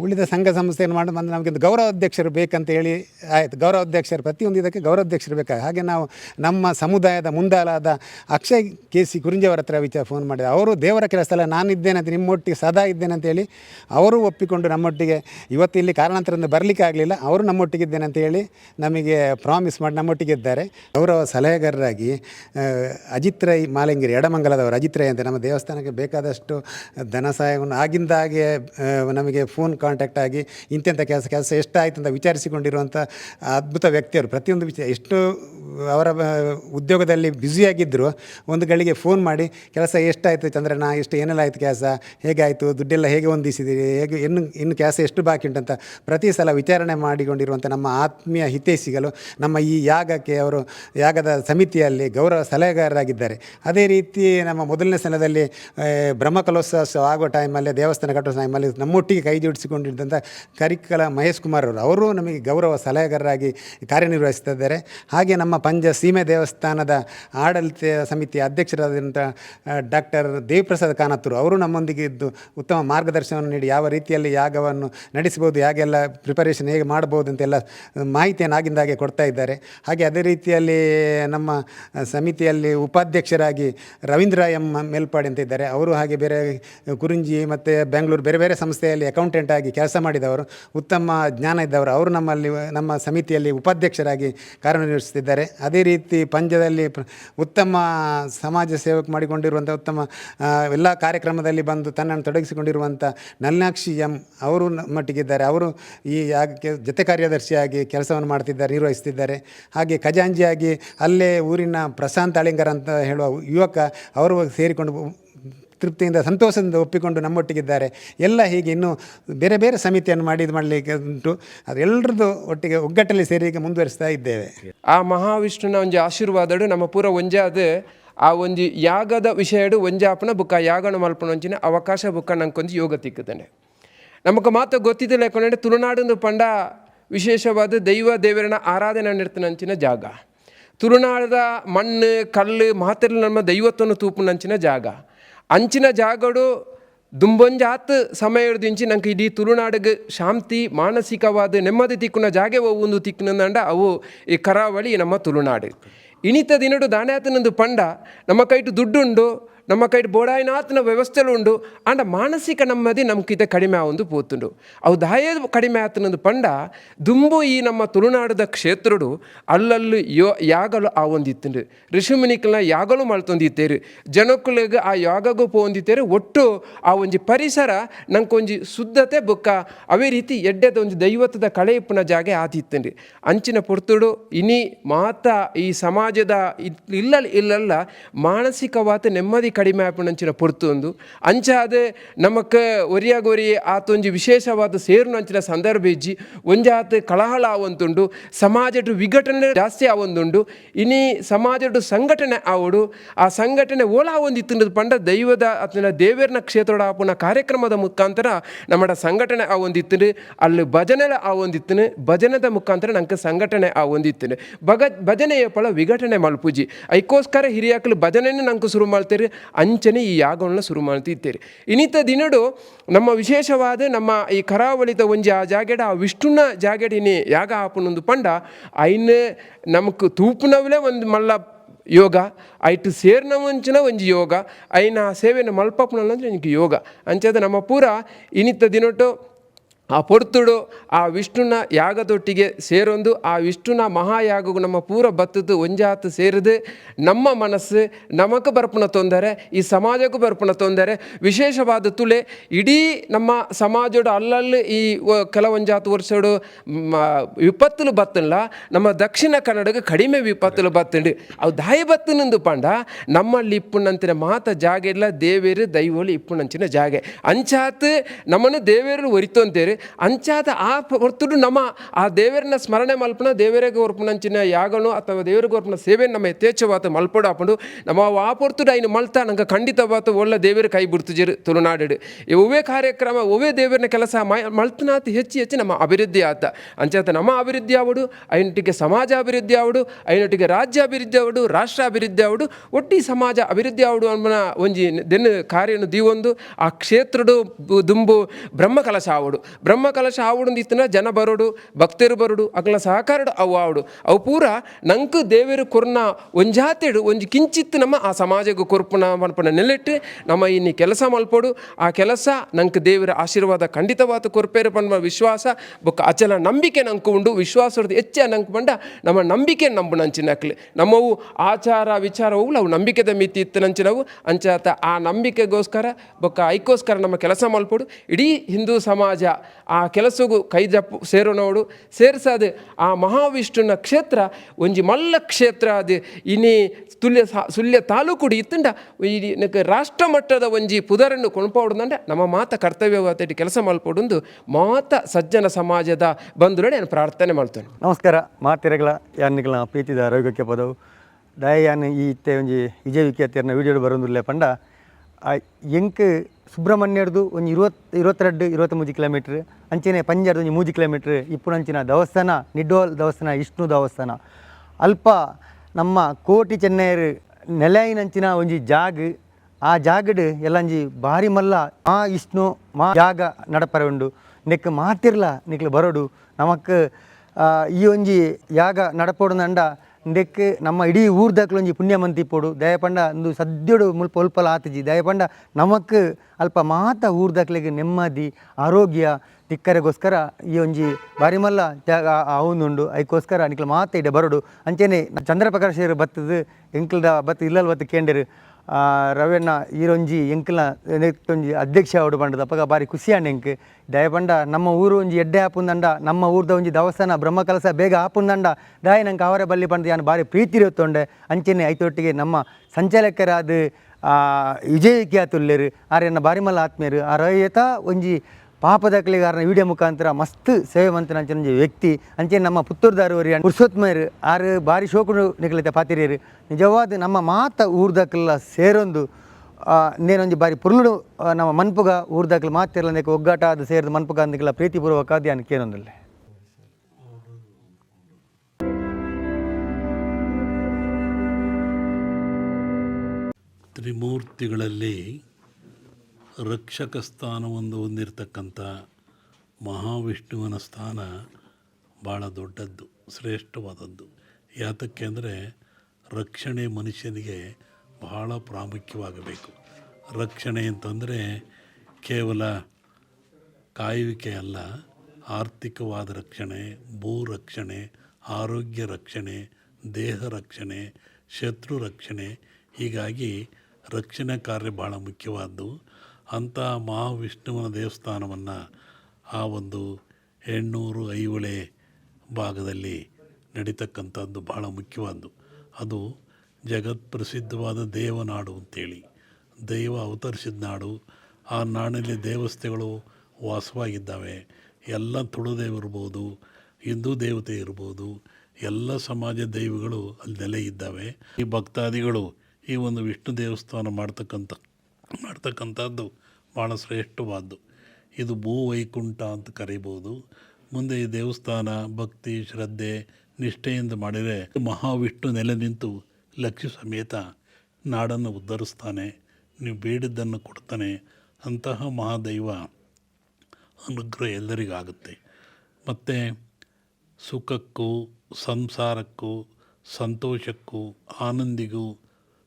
ಉಳಿದ ಸಂಘ ಸಂಸ್ಥೆಯನ್ನು ಮಾಡಿ ಬಂದು ನಮಗೆ ಗೌರವಾಧ್ಯಕ್ಷರು ಬೇಕಂತ ಹೇಳಿ ಆಯಿತು. ಗೌರವಾಧ್ಯಕ್ಷರು ಪ್ರತಿಯೊಂದು ಇದಕ್ಕೆ ಗೌರವಾಧ್ಯಕ್ಷರು ಬೇಕಾಗ ಹಾಗೆ ನಾವು ನಮ್ಮ ಸಮುದಾಯದ ಮುಂದಾಲಾದ ಅಕ್ಷಯ್ ಕೆ ಸಿ ಕುರಿಂಜಿಯವರ ಹತ್ರ ವಿಚಾರ ಫೋನ್ ಮಾಡಿದೆ. ಅವರು ದೇವರ ಕೆಲಸ ಅಲ್ಲ ನಾನು ಇದ್ದೇನೆ ಅಂತ, ನಿಮ್ಮೊಟ್ಟಿಗೆ ಸದಾ ಇದ್ದೇನೆ ಅಂತೇಳಿ ಅವರು ಒಪ್ಪಿಕೊಂಡು ನಮ್ಮೊಟ್ಟಿಗೆ ಇವತ್ತು ಇಲ್ಲಿ ಕಾರಣಾಂತರದಿಂದ ಬರಲಿಕ್ಕೆ ಆಗಲಿಲ್ಲ. ಅವರು ನಮ್ಮೊಟ್ಟಿಗೆ ಇದ್ದೇನೆ ಅಂತ ಹೇಳಿ ನಮಗೆ ಪ್ರಾಮಿಸ್ ಮಾಡಿ ನಮ್ಮೊಟ್ಟಿಗೆ ಇದ್ದಾರೆ. ಗೌರವ ಸಲಹೆಗಾರರಾಗಿ ಅಜಿತ್ ರೈ ಮಾಲಿಂಗಿರಿ, ಎಡಮಂಗಲದವರು ಅಜಿತ್ ರೈ ಅಂತ ನಮ್ಮ ದೇವಸ್ಥಾನಕ್ಕೆ ಬೇಕಾದಷ್ಟು ಧನ ಸಹಾಯವನ್ನು ಆಗಿಂದಾಗೆ ನಮಗೆ ಫೋನ್ ಕಾಂಟ್ಯಾಕ್ಟ್ ಆಗಿ ಇಂತೆಂಥ ಕೆಲಸ ಕೆಲಸ ಎಷ್ಟಾಯ್ತು ಅಂತ ವಿಚಾರಿಸಿಕೊಂಡಿರುವಂಥ ಅದ್ಭುತ ವ್ಯಕ್ತಿಯವರು. ಪ್ರತಿಯೊಂದು ವಿಚಾರ ಎಷ್ಟು ಅವರ ಉದ್ಯೋಗದಲ್ಲಿ ಬ್ಯುಸಿಯಾಗಿದ್ದರು ಒಂದು ಗಳಿಗೆ ಫೋನ್ ಮಾಡಿ, ಕೆಲಸ ಎಷ್ಟಾಯಿತು ಚಂದ್ರಣ್ಣ, ಎಷ್ಟು, ಏನೆಲ್ಲ ಆಯಿತು ಕೆಲಸ, ಹೇಗಾಯಿತು, ದುಡ್ಡೆಲ್ಲ ಹೇಗೆ ಹೊಂದಿಸಿದಿರಿ, ಹೇಗೆ, ಇನ್ನು ಇನ್ನು ಕೆಲಸ ಎಷ್ಟು ಬಾಕಿ ಉಂಟಂತ ಪ್ರತಿ ಸಲ ವಿಚಾರಣೆ ಮಾಡಿಕೊಂಡಿರುವಂಥ ನಮ್ಮ ಆತ್ಮೀಯ ಹಿತೈಷಿಗಳು, ನಮ್ಮ ಈ ಯಾಗಕ್ಕೆ ಅವರು, ಯಾಗದ ಸಮಿತಿಯಲ್ಲಿ ಗೌರವ ಸಲಹೆಗಾರರಾಗಿದ್ದಾರೆ. ಅದೇ ರೀತಿ ನಮ್ಮ ಮೊದಲನೇ ಸಲದಲ್ಲಿ ಬ್ರಹ್ಮಕಲೋತ್ಸವ ಆಗೋ ಟೈಮಲ್ಲಿ ದೇವಸ್ಥಾನ ಕಟ್ಟುವ ಟೈಮಲ್ಲಿ ನಮ್ಮೊಟ್ಟಿಗೆ ಕೈ ಜೋಡಿಸಿಕೊಂಡಿದ್ದಂಥ ಕರಿಕಲ ಮಹೇಶ್ ಕುಮಾರ್ ಅವರು ಅವರು ನಮಗೆ ಗೌರವ ಸಲಹೆಗಾರರಾಗಿ ಕಾರ್ಯನಿರ್ವಹಿಸ್ತಾ ಇದ್ದಾರೆ ಹಾಗೆ ನಮ್ಮ ಪಂಜ ಸೀಮೆ ದೇವಸ್ಥಾನದ ಆಡಳಿತ ಸಮಿತಿಯ ಅಧ್ಯಕ್ಷರಾದಂಥ ಡಾಕ್ಟರ್ ದೇವಿಪ್ರಸಾದ್ ಕಾನತ್ತೂರು ಅವರು ನಮ್ಮೊಂದಿಗೆ ಇದ್ದು ಉತ್ತಮ ಮಾರ್ಗದರ್ಶನವನ್ನು ನೀಡಿ ಯಾವ ರೀತಿಯಲ್ಲಿ ಯಾಗವನ್ನು ನಡೆಸ್ಬೋದು ಹೇಗೆಲ್ಲ ಪ್ರಿಪರೇಷನ್ ಹೇಗೆ ಮಾಡ್ಬೋದು ಅಂತೆಲ್ಲ ಮಾಹಿತಿಯನ್ನು ಆಗಿಂದಾಗೆ ಕೊಡ್ತಾ ಇದ್ದಾರೆ. ಹಾಗೆ ಅದೇ ರೀತಿಯಲ್ಲಿ ನಮ್ಮ ಸಮಿತಿಯಲ್ಲಿ ಉಪಾಧ್ಯಕ್ಷರಾಗಿ ರವೀಂದ್ರ ಎಂ ಮೇಲ್ಪಾಡಿ ಅಂತ ಇದ್ದಾರೆ. ಅವರು ಹಾಗೆ ಬೇರೆ ಕುರುಂಜಿ ಮತ್ತು ಬೆಂಗಳೂರು ಬೇರೆ ಬೇರೆ ಸಂಸ್ಥೆ ಸಂಸ್ಥೆಯಲ್ಲಿ ಅಕೌಂಟೆಂಟ್ ಆಗಿ ಕೆಲಸ ಮಾಡಿದವರು, ಉತ್ತಮ ಜ್ಞಾನ ಇದ್ದವರು, ಅವರು ನಮ್ಮಲ್ಲಿ, ನಮ್ಮ ಸಮಿತಿಯಲ್ಲಿ ಉಪಾಧ್ಯಕ್ಷರಾಗಿ ಕಾರ್ಯನಿರ್ವಹಿಸುತ್ತಿದ್ದಾರೆ. ಅದೇ ರೀತಿ ಪಂಜದಲ್ಲಿ ಉತ್ತಮ ಸಮಾಜ ಸೇವಕ ಮಾಡಿಕೊಂಡಿರುವಂಥ ಉತ್ತಮ ಎಲ್ಲ ಕಾರ್ಯಕ್ರಮದಲ್ಲಿ ಬಂದು ತನ್ನನ್ನು ತೊಡಗಿಸಿಕೊಂಡಿರುವಂಥ ನಲ್ನಾಕ್ಷಿ ಎಂ ಅವರು ಮಟ್ಟಿಗಿದ್ದಾರೆ ಅವರು ಈ ಯಾಗಕ್ಕೆ ಜೊತೆ ಕಾರ್ಯದರ್ಶಿಯಾಗಿ ಕೆಲಸವನ್ನು ಮಾಡ್ತಿದ್ದಾರೆ ನಿರ್ವಹಿಸ್ತಿದ್ದಾರೆ ಹಾಗೆ ಖಜಾಂಜಿಯಾಗಿ ಅಲ್ಲೇ ಊರಿನ ಪ್ರಶಾಂತ್ ಅಳಿಂಗರ್ ಅಂತ ಹೇಳುವ ಯುವಕ ಅವರು ಸೇರಿಕೊಂಡು ತೃಪ್ತಿಯಿಂದ ಸಂತೋಷದಿಂದ ಒಪ್ಪಿಕೊಂಡು ನಮ್ಮೊಟ್ಟಿಗಿದ್ದಾರೆ. ಎಲ್ಲ ಹೀಗೆ ಇನ್ನೂ ಬೇರೆ ಬೇರೆ ಸಮಿತಿಯನ್ನು ಮಾಡಿ ಇದು ಮಾಡಲಿಕ್ಕೆ ಉಂಟು. ಅದೆಲ್ಲರದ್ದು ಒಟ್ಟಿಗೆ ಒಗ್ಗಟ್ಟಲ್ಲಿ ಸೇರಿ ಈಗ ಮುಂದುವರಿಸ್ತಾ ಇದ್ದೇವೆ. ಆ ಮಹಾವಿಷ್ಣುನ ಒಂದು ಆಶೀರ್ವಾದಡು ನಮ್ಮ ಪೂರ ಒಂಜಾದ, ಆ ಒಂದು ಯಾಗದ ವಿಷಯಡು ಒಂಜಾಪನ ಬುಕ್ಕ ಯಾಗನ ಮಲ್ಪನ ಒಂಚಿನ ಅವಕಾಶ ಬುಕ್ಕ ನಂಗೊಂದು ಯೋಗ ತಿಕ್ಕುತ್ತಾನೆ. ನಮಗೆ ಮಾತ್ರ ಗೊತ್ತಿದ್ದಿಲ್ಲ ಯಾಕೊಂಡೆ ತುಳುನಾಡಿನ ಪಂಡ ವಿಶೇಷವಾದ ದೈವ ದೇವರನ ಆರಾಧನೆ ನಡೆತನಂಚಿನ ಜಾಗ. ತುಳುನಾಡದ ಮಣ್ಣು, ಕಲ್ಲು ಮಾತೆಲ್ಲ ನಮ್ಮ ದೈವತ್ವನ ತೂಪು ನಂಚಿನ ಜಾಗ. ಅಂಚಿನ ಜಾಗಡು ದುಂಬೊಂಜಾತ್ ಸಮಯ ಹಿಡಿದಿಂಚಿ ನಂಗೆ ಇಡೀ ತುಳುನಾಡಿಗೆ ಶಾಂತಿ, ಮಾನಸಿಕವಾದ ನೆಮ್ಮದಿ ತಿಕ್ಕುನ ಜಾಗೆ ಒಂದು ತಿಕ್ಕುನಂದ ಅವು ಈ ಕರಾವಳಿ ನಮ್ಮ ತುಳುನಾಡು. ಇನಿತ ದಿನಡು ದಾನ್ಯಾತನೊಂದು ಪಂಡ ನಮ್ಮ ಕೈಟು ದುಡ್ಡುಂಡು ನಮ್ಮ ಬೋಡಾಯಿನಾತ್ನ ವ್ಯವಸ್ಥೆಲು ಉಂಡು. ಅಂಡ ಮಾನಸಿಕ ನೆಮ್ಮದಿ ನಮ್ಕಿತ ಕಡಿಮೆ ಆವೊಂದು ಪೋತುಂಡು. ಅವು ದಾಯ ಕಡಿಮೆ ಆತನದು ಪಂಡ ದುಂಬು ಈ ನಮ್ಮ ತುಳುನಾಡದ ಕ್ಷೇತ್ರಡು ಅಲ್ಲಲ್ಲಿ ಯೋ ಯಾಗಲು ಆ ಒಂದಿತ್ತು ಋಷಿಮುನಿಕಲ್ನ ಯಾಗಲು ಮಲ್ತೊಂದಿತ್ತೇರು. ಜನಕುಲಿಗೆ ಆ ಯಾಗಗೂ ಪೋಂದಿತ್ತೇರು. ಒಟ್ಟು ಆ ಒಂಜಿ ಪರಿಸರ ನಂಗೊಂಜಿ ಶುದ್ಧತೆ ಬೊಕ್ಕ. ಅವೇ ರೀತಿ ಎಡ್ಡೆದ ಒಂದು ದೈವತದ ಕಳೆ ಇಪ್ಪುನ ಜಾಗೆ ಆತಿತ್ತುಂಡು. ಅಂಚಿನ ಪುರ್ತುಡು ಇನಿ ಮಾತ ಈ ಸಮಾಜದ ಇಲ್ಲ ಇಲ್ಲಲ್ಲ ಮಾನಸಿಕವಾದ ನೆಮ್ಮದಿ ಕಡಿಮೆ ಆಪುನಂಚಿನ ಪೊರ್ತೊಂದು ಅಂಚಾದೆ ನಮಕ್ ಒರಿಯಾಗೊರಿ ಆತೊಂಜಿ ವಿಶೇಷವಾದ ಸೇರುನಂಚಿನ ಸಂದರ್ಭ ಇಜ್ಜಿ. ಒಂಜಾತ ಕಳಹಳ ಆವಂತುಂಡು, ಸಮಾಜಟು ವಿಘಟನೆ ಜಾಸ್ತಿ ಆವೊಂದುಂಡು. ಇನಿ ಸಮಾಜಟು ಸಂಘಟನೆ ಆವಡು. ಆ ಸಂಘಟನೆ ಓಲ ಆವೊಂದಿತ್ತು ಪಂಡ ದೈವದ ಅತನ ದೇವೇರ್ನ ಕ್ಷೇತ್ರದ ಆಪುನ ಕಾರ್ಯಕ್ರಮದ ಮುಖಾಂತರ ನಮ್ಮ ಸಂಘಟನೆ ಆವೊಂದಿತ್ತು ಅಲ್ಲಿ ಭಜನೆ ಆವೊಂದಿತ್ತು ಭಜನದ ಮುಖಾಂತರ ನಂಗೆ ಸಂಘಟನೆ ಆವೊಂದಿತ್ತು ಭಗ, ಭಜನೆಯ ಫಲ ವಿಘಟನೆ ಮಲ್ಪುಜಿ ಐಕೋಸ್ಕರ ಹಿರಿಯಾಕಲು ಭಜನೆಯನ್ನು ನಂಗೆ ಶುರು ಮಾಡ್ತೀರಿ ಅಂಚನೆ ಈ ಯಾಗವನ್ನು ಶುರು ಮಾಡ್ತಿದ್ದೀರಿ ಇನ್ನಿತ ದಿನಡು ನಮ್ಮ ವಿಶೇಷವಾದ ನಮ್ಮ ಈ ಕರಾವಳಿತ ಒಂಜಿ ಆ ಜಾಗೆಡ, ಆ ವಿಷ್ಣುನ ಜಾಗೆಡಿನಿ ಯಾಗ ಆಪುನೊಂದು ಪಂಡ, ಐನ್ ನಮಕ್ ತೂಪುನವಲೇ ಒಂದು ಮಲ್ಲ ಯೋಗ, ಐಟು ಸೇರ್ನ ಮುಂಚಿನ ಒಂಜಿ ಯೋಗ, ಐನ ಸೇವೆನ ಮಲ್ಪಪ್ಪನಲ್ಲ ಅಂದ್ರೆ ಯೋಗ. ಅಂಚದ ನಮ್ಮ ಪೂರ ಇನಿತ್ತ ದಿನೊಟ್ಟು ಆ ಪೊರ್ತುಡು, ಆ ವಿಷ್ಣುನ ಯಾಗದೊಟ್ಟಿಗೆ ಸೇರೊಂದು, ಆ ವಿಷ್ಣುನ ಮಹಾಯಾಗವು ನಮ್ಮ ಪೂರ ಬತ್ತದು ಒಂಜಾತು ಸೇರಿದು. ನಮ್ಮ ಮನಸ್ಸು ನಮಕ್ ಬರ್ಪಣ ತೊಂದರೆ, ಈ ಸಮಾಜಕ್ಕೂ ಬರ್ಪಣ ತೊಂದರೆ. ವಿಶೇಷವಾದ ತುಳೆ ಇಡೀ ನಮ್ಮ ಸಮಾಜಡು ಅಲ್ಲಲ್ಲಿ ಈ ಕೆಲವೊಂಜಾತ ವರ್ಷಡು ವಿಪತ್ತುಲು ಬತ್ತಲ್ಲ ನಮ್ಮ ದಕ್ಷಿಣ ಕನ್ನಡಕ್ಕೆ ಕಡಿಮೆ ವಿಪತ್ತುಲು ಬತ್ತಂಡು. ಅವು ದಾಯಿ ಬತ್ತನಂದು ಪಂಡ, ನಮ್ಮಲ್ಲಿ ಇಪ್ಪುಣ್ಣಂತಿನ ಮಾತ ಜಾಗ ಇಲ್ಲ ದೇವೇರು ದೈವೋಲಿ ಇಪ್ಪುನಂಚಿನ ಜಾಗೆ. ಅಂಚಾತ್ ನಮ್ಮನ್ನು ದೇವೇರು ಒರಿತೊಂತೇರು ಅಂಚಾದ ಆ ಹೊರ್ತುಡು ನಮ್ಮ ಆ ದೇವರನ್ನ ಸ್ಮರಣೆ ಮಲ್ಪನ ದೇವರಿಗೆ ಹೊರ್ಪುನಂಚಿನ ಯಾಗನು ಅಥವಾ ದೇವರಿಗೆ ಹೊರ್ಪನ ಸೇವೆ ನಮ್ಮ ಯಥೇಚ್ಛವಾತ ಮಲ್ಪಡು ಹಾಪುಂಡು ನಮ್ಮ ಆ ಪೊರ್ತುಡು ಐನು ಮಲ್ತಾ, ನಂಗೆ ಖಂಡಿತವಾತ ಒಳ್ಳೆ ದೇವರ ಕೈ ಬಿಡ್ತುಜಿರು ತುಳುನಾಡು ಈ ಒವೇ ಕಾರ್ಯಕ್ರಮ ಒವೇ ದೇವರನ್ನ ಕೆಲಸ ಮಲ್ತನಾತ ಹೆಚ್ಚು ಹೆಚ್ಚು ನಮ್ಮ ಅಭಿವೃದ್ಧಿ ಆತ. ಅಂಚಾತ ನಮ್ಮ ಅಭಿವೃದ್ಧಿ ಆವಡು, ಐನೊಟ್ಟಿಗೆ ಸಮಾಜ ಅಭಿವೃದ್ಧಿ ಆವಡು, ಐನೊಟ್ಟಿಗೆ ರಾಜ್ಯ ಅಭಿವೃದ್ಧಿ ಆವಡು, ರಾಷ್ಟ್ರ ಅಭಿವೃದ್ಧಿ ಆವಡು, ಒಟ್ಟಿ ಸಮಾಜ ಅಭಿವೃದ್ಧಿ ಆವಡು ಅನ್ನೋ ಒಂಜಿ ದಿನ ಕಾರ್ಯನು ದೀವೊಂದು. ಆ ಕ್ಷೇತ್ರಡು ದುಂಬು ಬ್ರಹ್ಮ ಕಲಶ ಆವಡು. ಬ್ರಹ್ಮಕಲಶ ಆವುಡು ಇತ್ತಿನ ಜನ ಬರೋಡು, ಭಕ್ತರು ಬರೋಡು ಅಗ್ಲ ಸಹಕಾರಡು ಅವು ಆವುಡು ಅವು ಪೂರ ನಂಕು ದೇವರು ಕೊರ್ನ ಒಂಜಾತೆಡು ಒಂಜಿ ಕಿಂಚಿತ್ ನಮ್ಮ ಆ ಸಮಾಜಕ್ಕೆ ಕೊರ್ಪುನ ಮಲ್ಪನ ನೆಲೆಟ್ಟು ನಮ್ಮ ಇನ್ನು ಕೆಲಸ ಮಲ್ಪಡು. ಆ ಕೆಲಸ ನಂಗೆ ದೇವರ ಆಶೀರ್ವಾದ ಖಂಡಿತವಾದ ಕೊರ್ಪೇರು ಪನ್ಮ ವಿಶ್ವಾಸ. ಬೊಕ್ಕ ಅಚಲ ನಂಬಿಕೆ ನಂಕು ಉಂಡು ವಿಶ್ವಾಸದ ಹೆಚ್ಚೆ ನಂಕು ಬಂಡ ನಮ್ಮ ನಂಬಿಕೆ ನಂಬು ನಂಚಿನಕ್ಲೆ ನಮ್ಮವು ಆಚಾರ ವಿಚಾರವು ಅವು ನಂಬಿಕೆದ ಮಿತಿ ಇತ್ತು ನಂಚಿನವು ಅಂಚಾತ ಆ ನಂಬಿಕೆಗೋಸ್ಕರ, ಬೊಕ್ಕ ಐಕೋಸ್ಕರ ನಮ್ಮ ಕೆಲಸ ಮಲ್ಪಡು. ಇಡೀ ಹಿಂದೂ ಸಮಾಜ ಆ ಕೆಲಸಗೂ ಕೈ ಜಪ್ಪು ಸೇರೋನೋಡು ಸೇರಿಸಾದೆ ಆ ಮಹಾವಿಷ್ಣುನ ಕ್ಷೇತ್ರ ಒಂಜಿ ಮಲ್ಲ ಕ್ಷೇತ್ರ ಅದು. ಇನಿ ತುಲ್ಯ ಸುಲ್ಯ ತಾಲೂಕುಡು ಇತ್ತಂಡ ಈ ರಾಷ್ಟ್ರ ಮಟ್ಟದ ಒಂಜಿ ಪುದರನ್ನು ಕೊಣಪಾಡುದಂಡ ನಮ್ಮ ಮಾತ ಕರ್ತವ್ಯವಾದ ಕೆಲಸ ಮಲ್ಪಡುಂದು ಮಾತ ಸಜ್ಜನ ಸಮಾಜದ ಬಂಧುರಡೆ ನಾನು ಪ್ರಾರ್ಥನೆ ಮಾಡ್ತೇನೆ. ನಮಸ್ಕಾರ. ಮಾತಿರಗಳ ಯಾನಿಗಳ ಪ್ರೀತಿದ ಆರೋಗ್ಯಕ್ಕೆ ಪದವು ದಯ ಯಾನ್ ಈ ಇತ್ತೆ ಒಂಜಿ ವಿಜಯ ವಿಖ್ಯಾತಿಯರ್ನ ವಿಡಿಯೋ ಬರೋದಿಲ್ಲ ಪಂಡ. ಎಂಕ್ ಸುಬ್ರಹ್ಮಣ್ಯರ್ದು ಒಂದು ಇರುವತ್ ಇರುವತ್ತೆರಡು ಇರುವತ್ತಮೂಜಿ ಕಿಲೋಮೀಟ್ರ್ ಅಂಚೆನೆ ಪಂಜಾರದ ಒಂದು ಮೂಜಿ ಕಿಲೋಮೀಟ್ರ್ ಇಪ್ಪುನಂಚಿನ ದೇವಸ್ಥಾನ ನಿಡ್ಡೋಲ್ ದೇವಸ್ಥಾನ ವಿಷ್ಣು ದೇವಸ್ಥಾನ. ಅಲ್ಪ ನಮ್ಮ ಕೋಟಿ ಚೆನ್ನೈರ್ ನೆಲೆಯಿನಂಚಿನ ಒಂಜಿ ಜಾಗ್ ಆ ಜಾಗಡ್ ಎಲ್ಲಂಜಿ ಬಾರಿ ಮಲ್ಲ ಮಾ ವಿಷ್ಣು ಮಾ ಜಾಗ ನಡಪರೆ ಉಂಡು. ನೆಕ್ ಮಾತಿರ್ಲ ನಿಕ್ಲು ಬರೋಡು. ನಮಕ್ ಆ, ಈ ಒಂಜಿ ಯಾಗ ನಡಪೋಡು ನಂಡ ಇಂದಕ್ಕೆ ನಮ್ಮ ಇಡೀ ಊರ್ದಕ್ಲೊಂಜಿ ಪುಣ್ಯ ಪೋಡು. ದಯಪಂಡ, ಒಂದು ಸದ್ಯಡು ಮುಲ್ಪ ಉಲ್ಪಲ ಆತಜಿ. ದಯಪಂಡ ನಮಕ್ ಅಲ್ಪ ಮಾತ ಊರ್ದಕ್ಲೆಗ್ ನೆಮ್ಮದಿ, ಆರೋಗ್ಯ, ತಿಕ್ಕರೆಗೋಸ್ಕರ ಈ ಒಂಜಿ ಬಾರಿ ಮಲ್ಲ ತ್ಯಾಗ ಆವುಂದುಂಡು. ಅದಕ್ಕೋಸ್ಕರ ನಿಕ್ಲ ಮಾತ ಇಡೆ ಬರಡು. ಅಂಚೆನೆ ಚಂದ್ರಪ್ರಕಾಶ್ ಬತ್ತದು, ಎಂಕ್ಲದ ಬತ್ತ ಇಲ್ಲಲ್ ಬತ್ತು ಕೇಂದ್ರ ರವಣ್ಣ, ಈರೊಂಜಿ, ಎಂಕ್ಲ ನೆತ್ತೊಂಜಿ ಅಧ್ಯಕ್ಷ ಅವಡು ಪಂಡದ ಅಪ್ಪಗ ಬಾರಿ ಖುಷಿ ಆಂಡ್ ಎಂಕ್. ದಯಪಂಡ, ನಮ್ಮ ಊರು ಒಂಜಿ ಎಡ್ಡೆ ಆಪುಂದಂಡ ನಮ್ಮ ಊರ್ದ ಒಂಜಿ ದವಸ್ಥಾನ ಬ್ರಹ್ಮಕಲಸ ಬೇಗ ಆಪುಂದಂಡ ದಾಯ ನಂಗೆ ಅವರ ಬಲ್ಲಿ ಪಂಡ ಯಾನು ಬಾರಿ ಪ್ರೀತಿ ಇರುತ್ತೊಂಡೆ. ಅಂಚನೆ ಐತೊಟ್ಟಿಗೆ ನಮ್ಮ ಸಂಚಾಲಕರಾದ ವಿಜಯ್ ಕ್ಯಾತುಲ್ಯರು ಆರ್ಯನ ಬಾರಿ ಮಲ್ಲ ಆತ್ಮೀಯರು. ಆ ರಯತ ಒಂಜಿ ಪಾಪದಕ್ಲಿಗಾರನ ವಿಡಿಯೋ ಮುಖಾಂತರ ಮಸ್ತ್ ಸೇವೆ ಮಂತನ ವ್ಯಕ್ತಿ ಅಂಚೆ ನಮ್ಮ ಪುತ್ತೂರ್ದಾರವರಿ ಪುರುಷೋತ್ಮರು ಆರು ಬಾರಿ ಶೋಕುಡು ನಿಕ್ಲತೆ ಪಾತಿರಿಯರು. ನಿಜವಾದ ನಮ್ಮ ಮಾತ ಊರ್ದಕ್ಕೆಲ್ಲ ಸೇರೊಂದು ಆ, ನೇನೊಂಜಿ ಬಾರಿ ಪುರುಳುಡು ಆ, ನಮ್ಮ ಮನ್ಪುಗ ಊರ್ದಕ್ಲು ಮಾತಿರಲ್ಲ ಒಗ್ಗಾಟ ಅದು ಸೇರಿದ ಮನ್ಪುಗ ಅಂದಕ್ಕೆಲ್ಲ ಪ್ರೀತಿಪೂರ್ವಕ ಧ್ಯಾನಕ್ಕೆ ಏನೊಂದಲ್ಲೇ ತ್ರಿಮೂರ್ತಿಗಳಲ್ಲಿ ರಕ್ಷಕ ಸ್ಥಾನವನ್ನು ಹೊಂದಿರತಕ್ಕಂಥ ಮಹಾವಿಷ್ಣುವಿನ ಸ್ಥಾನ ಭಾಳ ದೊಡ್ಡದ್ದು, ಶ್ರೇಷ್ಠವಾದದ್ದು. ಯಾತಕ್ಕೆ ಅಂದರೆ ರಕ್ಷಣೆ ಮನುಷ್ಯನಿಗೆ ಬಹಳ ಪ್ರಾಮುಖ್ಯವಾಗಬೇಕು. ರಕ್ಷಣೆ ಅಂತಂದರೆ ಕೇವಲ ಕಾಯುವಿಕೆ ಅಲ್ಲ, ಆರ್ಥಿಕವಾದ ರಕ್ಷಣೆ, ಭೂ ರಕ್ಷಣೆ, ಆರೋಗ್ಯ ರಕ್ಷಣೆ, ದೇಹ ರಕ್ಷಣೆ, ಶತ್ರು ರಕ್ಷಣೆ. ಹೀಗಾಗಿ ರಕ್ಷಣೆ ಕಾರ್ಯ ಭಾಳ ಮುಖ್ಯವಾದ್ದು. ಅಂಥ ಮಹಾವಿಷ್ಣುವಿನ ದೇವಸ್ಥಾನವನ್ನು ಆ ಒಂದು ಹೆಣ್ಣೂರು ಐಹೊಳೆ ಭಾಗದಲ್ಲಿ ನಡೀತಕ್ಕಂಥದ್ದು ಬಹಳ ಮುಖ್ಯವಾದ್ದು. ಅದು ಜಗತ್ ಪ್ರಸಿದ್ಧವಾದ ದೇವನಾಡು ಅಂತೇಳಿ. ದೈವ ಅವತರಿಸಿದ ನಾಡು. ಆ ನಾಡಿನಲ್ಲಿ ದೇವಸ್ಥೆಗಳು ವಾಸವಾಗಿದ್ದಾವೆ. ಎಲ್ಲ ತುಳು ಇರ್ಬೋದು, ಹಿಂದೂ ದೇವತೆ ಇರ್ಬೋದು, ಎಲ್ಲ ಸಮಾಜ ದೈವಗಳು ಅಲ್ಲಿ ನೆಲೆ ಇದ್ದಾವೆ. ಈ ಭಕ್ತಾದಿಗಳು ಈ ಒಂದು ವಿಷ್ಣು ದೇವಸ್ಥಾನ ಮಾಡ್ತಕ್ಕಂಥ ಮಾಡ್ತಕ್ಕಂಥದ್ದು ಭಾಳ ಶ್ರೇಷ್ಠವಾದ್ದು. ಇದು ಭೂ ವೈಕುಂಠ ಅಂತ ಕರಿಬೋದು. ಮುಂದೆ ಈ ದೇವಸ್ಥಾನ, ಭಕ್ತಿ, ಶ್ರದ್ಧೆ, ನಿಷ್ಠೆಯಿಂದ ಮಾಡಿದರೆ ಮಹಾವಿಷ್ಣು ನೆಲೆ ನಿಂತು ಲಕ್ಷ್ಮಿ ಸಮೇತ ನಾಡನ್ನು ಉದ್ಧರಿಸ್ತಾನೆ, ನೀವು ಬೇಡಿದ್ದನ್ನು ಕೊಡ್ತಾನೆ, ಅಂತಹ ಮಹಾದೈವ ಅನುಗ್ರಹ ಎಲ್ಲರಿಗಾಗುತ್ತೆ. ಮತ್ತು ಸುಖಕ್ಕೂ, ಸಂಸಾರಕ್ಕೂ, ಸಂತೋಷಕ್ಕೂ, ಆನಂದಿಗೂ,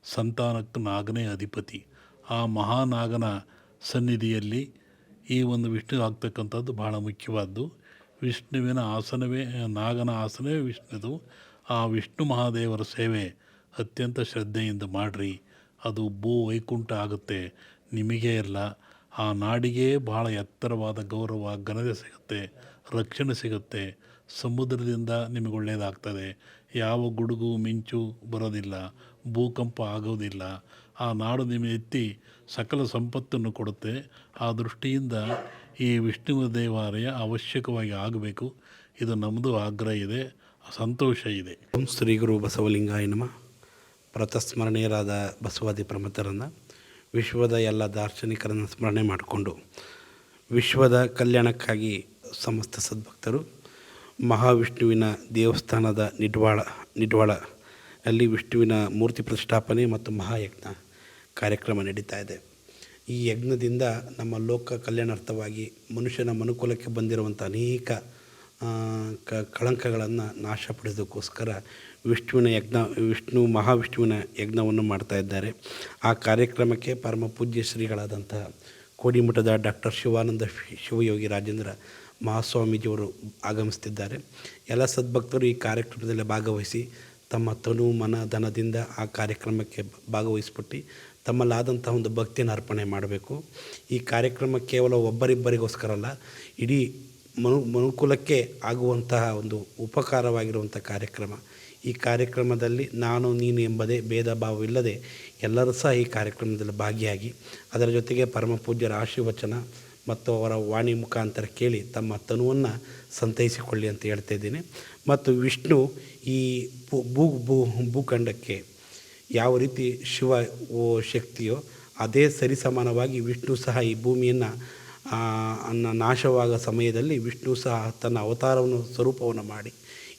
ಸಂತಾನಕ್ಕೂ ನಾಗನೇ ಅಧಿಪತಿ. ಆ ಮಹಾನಾಗನ ಸನ್ನಿಧಿಯಲ್ಲಿ ಈ ಒಂದು ವಿಷ್ಣು ಆಗ್ತಕ್ಕಂಥದ್ದು ಬಹಳ ಮುಖ್ಯವಾದ್ದು. ವಿಷ್ಣುವಿನ ಆಸನವೇ, ನಾಗನ ಆಸನವೇ ವಿಷ್ಣುದು. ಆ ವಿಷ್ಣು ಮಹಾದೇವರ ಸೇವೆ ಅತ್ಯಂತ ಶ್ರದ್ಧೆಯಿಂದ ಮಾಡಿರಿ. ಅದು ಭೂ ವೈಕುಂಠ ಆಗುತ್ತೆ. ನಿಮಗೇ ಇಲ್ಲ ಆ ನಾಡಿಗೆ ಬಹಳ ಎತ್ತರವಾದ ಗೌರವ, ಘನತೆ ಸಿಗುತ್ತೆ, ರಕ್ಷಣೆ ಸಿಗುತ್ತೆ. ಸಮುದ್ರದಿಂದ ನಿಮಗೆ ಒಳ್ಳೆಯದಾಗ್ತದೆ ಯಾವ ಗುಡುಗು ಮಿಂಚು ಬರೋದಿಲ್ಲ, ಭೂಕಂಪ ಆಗೋದಿಲ್ಲ. ಆ ನಾಡು ನಿಮಗೆ ಎತ್ತಿ ಸಕಲ ಸಂಪತ್ತನ್ನು ಕೊಡುತ್ತೆ. ಆ ದೃಷ್ಟಿಯಿಂದ ಈ ವಿಷ್ಣುವ ದೇವಾಲಯ ಅವಶ್ಯಕವಾಗಿ ಆಗಬೇಕು. ಇದು ನಮ್ಮದು ಆಗ್ರಹ ಇದೆ. ಸಂತೋಷ ಇದೆ. ಶ್ರೀ ಗುರು ಬಸವಲಿಂಗಾಯ ನಮ. ಪ್ರತಸ್ಮರಣೀಯರಾದ ಬಸವಾದಿ ಪ್ರಮತರನ್ನು ವಿಶ್ವದ ಎಲ್ಲ ದಾರ್ಶನಿಕರನ್ನು ಸ್ಮರಣೆ ಮಾಡಿಕೊಂಡು ವಿಶ್ವದ ಕಲ್ಯಾಣಕ್ಕಾಗಿ ಸಮಸ್ತ ಸದ್ಭಕ್ತರು ಮಹಾವಿಷ್ಣುವಿನ ದೇವಸ್ಥಾನದ ನಿಡ್ವಾಳ ನಿಡ್ವಾಳ ಅಲ್ಲಿ ವಿಷ್ಣುವಿನ ಮೂರ್ತಿ ಪ್ರತಿಷ್ಠಾಪನೆ ಮತ್ತು ಮಹಾಯಜ್ಞ ಕಾರ್ಯಕ್ರಮ ನಡೀತಾ ಇದೆ. ಈ ಯಜ್ಞದಿಂದ ನಮ್ಮ ಲೋಕ ಕಲ್ಯಾಣಾರ್ಥವಾಗಿ ಮನುಷ್ಯನ ಮನುಕುಲಕ್ಕೆ ಬಂದಿರುವಂಥ ಅನೇಕ ಕ, ಕಳಂಕಗಳನ್ನು ನಾಶಪಡಿಸೋದಕ್ಕೋಸ್ಕರ ವಿಷ್ಣುವಿನ ಯಜ್ಞ, ವಿಷ್ಣು ಮಹಾವಿಷ್ಣುವಿನ ಯಜ್ಞವನ್ನು ಮಾಡ್ತಾ ಇದ್ದಾರೆ. ಆ ಕಾರ್ಯಕ್ರಮಕ್ಕೆ ಪರಮ ಪೂಜ್ಯ ಶ್ರೀಗಳಾದಂಥ ಕೋಡಿಮಠದ ಡಾಕ್ಟರ್ ಶಿವಾನಂದ ಶಿವಯೋಗಿ ರಾಜೇಂದ್ರ ಮಹಾಸ್ವಾಮೀಜಿಯವರು ಆಗಮಿಸ್ತಿದ್ದಾರೆ. ಎಲ್ಲ ಸದ್ಭಕ್ತರು ಈ ಕಾರ್ಯಕ್ರಮದಲ್ಲಿ ಭಾಗವಹಿಸಿ ತಮ್ಮ ತನು ಮನ ಧನದಿಂದ ಆ ಕಾರ್ಯಕ್ರಮಕ್ಕೆ ಭಾಗವಹಿಸ್ಬಿಟ್ಟು ತಮ್ಮಲ್ಲಾದಂಥ ಒಂದು ಭಕ್ತಿಯನ್ನು ಅರ್ಪಣೆ ಮಾಡಬೇಕು. ಈ ಕಾರ್ಯಕ್ರಮ ಕೇವಲ ಒಬ್ಬರಿಬ್ಬರಿಗೋಸ್ಕರ ಅಲ್ಲ ಇಡೀ ಮನು, ಮನುಕುಲಕ್ಕೆ ಆಗುವಂತಹ ಒಂದು ಉಪಕಾರವಾಗಿರುವಂಥ ಕಾರ್ಯಕ್ರಮ. ಈ ಕಾರ್ಯಕ್ರಮದಲ್ಲಿ ನಾನು, ನೀನು ಎಂಬುದೇ ಭೇದ ಭಾವವಿಲ್ಲದೆ ಎಲ್ಲರೂ ಸಹ ಈ ಕಾರ್ಯಕ್ರಮದಲ್ಲಿ ಭಾಗಿಯಾಗಿ, ಅದರ ಜೊತೆಗೆ ಪರಮ ಪೂಜ್ಯರ ಆಶೀರ್ವಚನ ಮತ್ತು ಅವರ ವಾಣಿ ಮುಖಾಂತರ ಕೇಳಿ ತಮ್ಮ ತನುವನ್ನು ಸಂತೈಸಿಕೊಳ್ಳಿ ಅಂತ ಹೇಳ್ತಾ ಇದ್ದೀನಿ. ಮತ್ತು ವಿಷ್ಣು ಈ ಭೂ- ಭೂ, ಭೂಖಂಡಕ್ಕೆ ಯಾವ ರೀತಿ ಶಿವ ಓ ಶಕ್ತಿಯೋ ಅದೇ ಸರಿಸಮಾನವಾಗಿ ವಿಷ್ಣು ಸಹ ಈ ಭೂಮಿಯನ್ನು ಅನ್ನ ನಾಶವಾಗೋ ಸಮಯದಲ್ಲಿ ವಿಷ್ಣು ಸಹ ತನ್ನ ಅವತಾರವನ್ನು ಸ್ವರೂಪವನ್ನು ಮಾಡಿ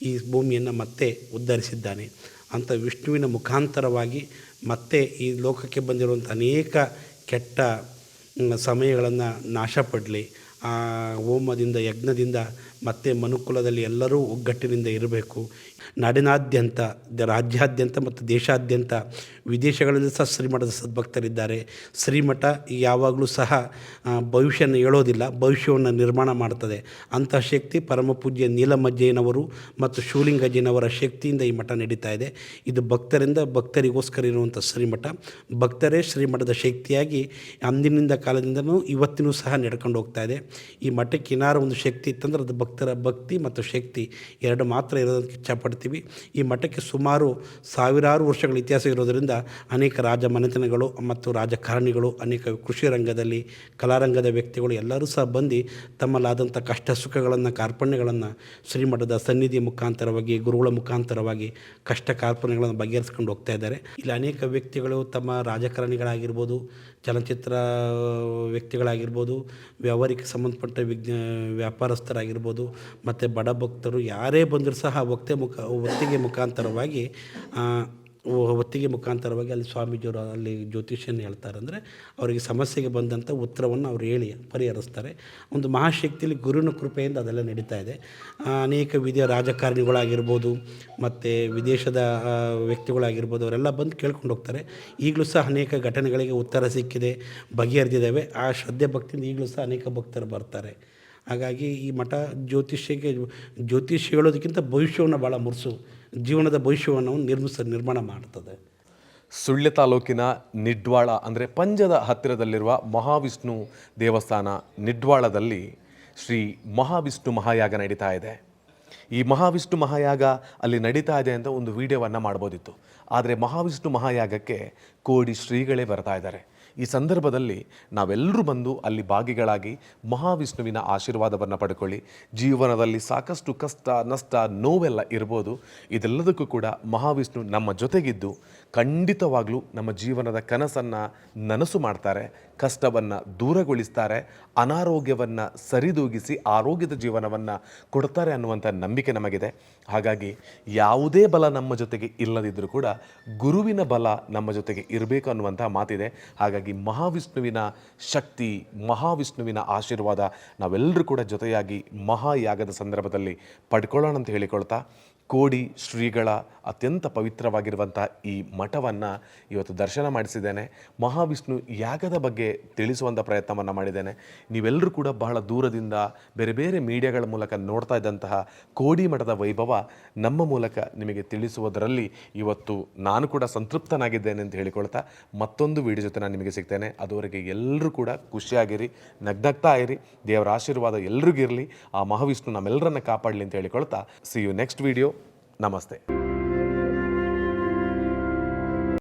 ಈ ಭೂಮಿಯನ್ನು ಮತ್ತೆ ಉದ್ಧರಿಸಿದ್ದಾನೆ. ಅಂತ ವಿಷ್ಣುವಿನ ಮುಖಾಂತರವಾಗಿ ಮತ್ತೆ ಈ ಲೋಕಕ್ಕೆ ಬಂದಿರುವಂಥ ಅನೇಕ ಕೆಟ್ಟ ಸಮಯಗಳನ್ನು ನಾಶಪಡಲಿ ಆ, ಹೋಮದಿಂದ, ಯಜ್ಞದಿಂದ ಮತ್ತೆ ಮನುಕುಲದಲ್ಲಿ ಎಲ್ಲರೂ ಒಗ್ಗಟ್ಟಿನಿಂದ ಇರಬೇಕು. ನಾಡಿನಾದ್ಯಂತ ರಾಜ್ಯಾದ್ಯಂತ ಮತ್ತು ದೇಶಾದ್ಯಂತ ವಿದೇಶಗಳಲ್ಲಿ ಸಹ ಶ್ರೀಮಠದ ಸದ್ಭಕ್ತರಿದ್ದಾರೆ. ಶ್ರೀಮಠ ಯಾವಾಗಲೂ ಸಹ ಭವಿಷ್ಯನ ಹೇಳೋದಿಲ್ಲ, ಭವಿಷ್ಯವನ್ನು ನಿರ್ಮಾಣ ಮಾಡ್ತದೆ. ಅಂತಹ ಶಕ್ತಿ ಪರಮ ಪೂಜ್ಯ ನೀಲಮಜ್ಜಯ್ಯನವರು ಮತ್ತು ಶಿವಲಿಂಗಜ್ಜಯ್ಯನವರ ಶಕ್ತಿಯಿಂದ ಈ ಮಠ ನಡೀತಾ ಇದೆ. ಇದು ಭಕ್ತರಿಂದ ಭಕ್ತರಿಗೋಸ್ಕರ ಇರುವಂಥ ಶ್ರೀಮಠ. ಭಕ್ತರೇ ಶ್ರೀಮಠದ ಶಕ್ತಿಯಾಗಿ ಅಂದಿನಿಂದ ಕಾಲದಿಂದನೂ ಇವತ್ತಿನೂ ಸಹ ನಡ್ಕೊಂಡು ಹೋಗ್ತಾ ಇದೆ. ಈ ಮಠಕ್ಕೆ ಏನಾರು ಒಂದು ಶಕ್ತಿ ಇತ್ತಂದ್ರೆ ಅದು ಭಕ್ತರ ಭಕ್ತಿ ಮತ್ತು ಶಕ್ತಿ. ಎರಡು ಮಾತ್ರ ಇರೋದಕ್ಕೆ ಇಚ್ಛಪಡ್ತೀವಿ ಈ ಮಠಕ್ಕೆ ಸುಮಾರು ಸಾವಿರಾರು ವರ್ಷಗಳ ಇತಿಹಾಸ ಇರೋದರಿಂದ ಅನೇಕ ರಾಜ ಮನೆತನಗಳು ಮತ್ತು ರಾಜಕಾರಣಿಗಳು ಅನೇಕ ಕೃಷಿ ರಂಗದಲ್ಲಿ ಕಲಾರಂಗದ ವ್ಯಕ್ತಿಗಳು ಎಲ್ಲರೂ ಸಹ ಬಂದು ತಮ್ಮಲ್ಲಾದಂಥ ಕಷ್ಟ ಸುಖಗಳನ್ನು, ಕಾರ್ಪಣ್ಯಗಳನ್ನು ಶ್ರೀಮಠದ ಸನ್ನಿಧಿ ಮುಖಾಂತರವಾಗಿ, ಗುರುಗಳ ಮುಖಾಂತರವಾಗಿ ಕಷ್ಟ ಕಾರ್ಪಣ್ಯಗಳನ್ನು ಬಗೆಹರಿಸ್ಕೊಂಡು ಹೋಗ್ತಾ ಇದ್ದಾರೆ. ಇಲ್ಲಿ ಅನೇಕ ವ್ಯಕ್ತಿಗಳು ತಮ್ಮ ರಾಜಕಾರಣಿಗಳಾಗಿರ್ಬೋದು ಚಲನಚಿತ್ರ ವ್ಯಕ್ತಿಗಳಾಗಿರ್ಬೋದು ವ್ಯವಹಾರಕ್ಕೆ ಸಂಬಂಧಪಟ್ಟ ವಿಜ್ಞ, ವ್ಯಾಪಾರಸ್ಥರಾಗಿರ್ಬೋದು, ಮತ್ತು ಬಡ ಭಕ್ತರು ಯಾರೇ ಬಂದರೂ ಸಹ ಒಕ್ತೆ ಮುಖ ಒತ್ತಿಗೆ ಮುಖಾಂತರವಾಗಿ ಒತ್ತಿಗೆ ಮುಖಾಂತರವಾಗಿ ಅಲ್ಲಿ ಸ್ವಾಮೀಜಿಯವರು ಅಲ್ಲಿ ಜ್ಯೋತಿಷ್ಯನ ಹೇಳ್ತಾರೆ ಅಂದರೆ ಅವರಿಗೆ ಸಮಸ್ಯೆಗೆ ಬಂದಂಥ ಉತ್ತರವನ್ನು ಅವ್ರು ಹೇಳಿ ಪರಿಹರಿಸ್ತಾರೆ. ಒಂದು ಮಹಾಶಕ್ತಿಯಲ್ಲಿ ಗುರುವಿನ ಕೃಪೆಯಿಂದ ಅದೆಲ್ಲ ನಡೀತಾ ಇದೆ. ಅನೇಕ ವಿಧಿಯ ರಾಜಕಾರಣಿಗಳಾಗಿರ್ಬೋದು, ಮತ್ತು ವಿದೇಶದ ವ್ಯಕ್ತಿಗಳಾಗಿರ್ಬೋದು, ಅವರೆಲ್ಲ ಬಂದು ಕೇಳ್ಕೊಂಡು ಹೋಗ್ತಾರೆ. ಈಗಲೂ ಸಹ ಅನೇಕ ಘಟನೆಗಳಿಗೆ ಉತ್ತರ ಸಿಕ್ಕಿದೆ, ಬಗೆಹರಿದಿದ್ದಾವೆ. ಆ ಶ್ರದ್ಧೆ ಭಕ್ತಿಯಿಂದ ಈಗಲೂ ಸಹ ಅನೇಕ ಭಕ್ತರು ಬರ್ತಾರೆ. ಹಾಗಾಗಿ ಈ ಮಠ ಜ್ಯೋತಿಷ್ಯಕ್ಕೆ ಜ್ಯೋತಿಷ್ಯ ಹೇಳೋದಕ್ಕಿಂತ ಭವಿಷ್ಯವನ್ನು ಭಾಳ ಮುರಿಸು. ಜೀವನದ ಭವಿಷ್ಯವನ್ನು ನಿರ್ಮಿಸ, ನಿರ್ಮಾಣ ಮಾಡ್ತದೆ. ಸುಳ್ಯ ತಾಲೂಕಿನ ನಿಡ್ವಾಳ ಅಂದರೆ ಪಂಜದ ಹತ್ತಿರದಲ್ಲಿರುವ ಮಹಾವಿಷ್ಣು ದೇವಸ್ಥಾನ ನಿಡ್ವಾಳದಲ್ಲಿ ಶ್ರೀ ಮಹಾವಿಷ್ಣು ಮಹಾಯಾಗ ನಡೀತಾ ಇದೆ. ಈ ಮಹಾವಿಷ್ಣು ಮಹಾಯಾಗ ಅಲ್ಲಿ ನಡೀತಾ ಇದೆ ಅಂತ ಒಂದು ವಿಡಿಯೋವನ್ನು ಮಾಡ್ಬೋದಿತ್ತು. ಆದರೆ ಮಹಾವಿಷ್ಣು ಮಹಾಯಾಗಕ್ಕೆ ಕೋಡಿ ಶ್ರೀಗಳೇ ಬರ್ತಾ ಇದ್ದಾರೆ. ಈ ಸಂದರ್ಭದಲ್ಲಿ ನಾವೆಲ್ಲರೂ ಬಂದು ಅಲ್ಲಿ ಭಾಗಿಗಳಾಗಿ ಮಹಾವಿಷ್ಣುವಿನ ಆಶೀರ್ವಾದವನ್ನು ಪಡ್ಕೊಳ್ಳಿ. ಜೀವನದಲ್ಲಿ ಸಾಕಷ್ಟು ಕಷ್ಟ, ನಷ್ಟ, ನೋವೆಲ್ಲ ಇರ್ಬೋದು. ಇದೆಲ್ಲದಕ್ಕೂ ಕೂಡ ಮಹಾವಿಷ್ಣು ನಮ್ಮ ಜೊತೆಗಿದ್ದು. ಖಂಡಿತವಾಗ್ಲೂ ನಮ್ಮ ಜೀವನದ ಕನಸನ್ನು ನನಸು ಮಾಡ್ತಾರೆ, ಕಷ್ಟವನ್ನು ದೂರಗೊಳಿಸ್ತಾರೆ, ಅನಾರೋಗ್ಯವನ್ನು ಸರಿದೂಗಿಸಿ ಆರೋಗ್ಯದ ಜೀವನವನ್ನು ಕೊಡ್ತಾರೆ ಅನ್ನುವಂಥ ನಂಬಿಕೆ ನಮಗಿದೆ. ಹಾಗಾಗಿ ಯಾವುದೇ ಬಲ ನಮ್ಮ ಜೊತೆಗೆ ಇಲ್ಲದಿದ್ದರೂ ಕೂಡ ಗುರುವಿನ ಬಲ ನಮ್ಮ ಜೊತೆಗೆ ಇರಬೇಕು ಅನ್ನುವಂಥ ಮಾತಿದೆ. ಹಾಗಾಗಿ ಮಹಾವಿಷ್ಣುವಿನ ಶಕ್ತಿ, ಮಹಾವಿಷ್ಣುವಿನ ಆಶೀರ್ವಾದ ನಾವೆಲ್ಲರೂ ಕೂಡ ಜೊತೆಯಾಗಿ ಮಹಾಯಾಗದ ಸಂದರ್ಭದಲ್ಲಿ ಪಡ್ಕೊಳ್ಳೋಣ ಅಂತ ಹೇಳಿಕೊಳ್ತಾ ಕೋಡಿ ಶ್ರೀಗಳ ಅತ್ಯಂತ ಪವಿತ್ರವಾಗಿರುವಂಥ ಈ ಮಠವನ್ನು ಇವತ್ತು ದರ್ಶನ ಮಾಡಿಸಿದ್ದೇನೆ. ಮಹಾವಿಷ್ಣು ಯಾಗದ ಬಗ್ಗೆ ತಿಳಿಸುವಂಥ ಪ್ರಯತ್ನವನ್ನು ಮಾಡಿದ್ದೇನೆ. ನೀವೆಲ್ಲರೂ ಕೂಡ ಬಹಳ ದೂರದಿಂದ ಬೇರೆ ಬೇರೆ ಮೀಡಿಯಾಗಳ ಮೂಲಕ ನೋಡ್ತಾ ಇದ್ದಂತಹ ಕೋಡಿ ಮಠದ ವೈಭವ ನಮ್ಮ ಮೂಲಕ ನಿಮಗೆ ತಿಳಿಸುವುದರಲ್ಲಿ ಇವತ್ತು ನಾನು ಕೂಡ ಸಂತೃಪ್ತನಾಗಿದ್ದೇನೆ ಅಂತ ಹೇಳಿಕೊಳ್ತಾ ಮತ್ತೊಂದು ವಿಡಿಯೋ ಜೊತೆ ನಾನು ನಿಮಗೆ ಸಿಗ್ತೇನೆ. ಅದುವರೆಗೆ ಎಲ್ಲರೂ ಕೂಡ ಖುಷಿಯಾಗಿರಿ, ನಗ್ನಗ್ತಾ ಇರಿ, ದೇವರ ಆಶೀರ್ವಾದ ಎಲ್ರಿಗಿರಲಿ ಆ ಮಹಾವಿಷ್ಣು ನಮ್ಮೆಲ್ಲರನ್ನ ಕಾಪಾಡಲಿ ಅಂತ ಹೇಳಿಕೊಳ್ತಾ ಸಿ ಯು ನೆಕ್ಸ್ಟ್ ವಿಡಿಯೋ నమస్తే.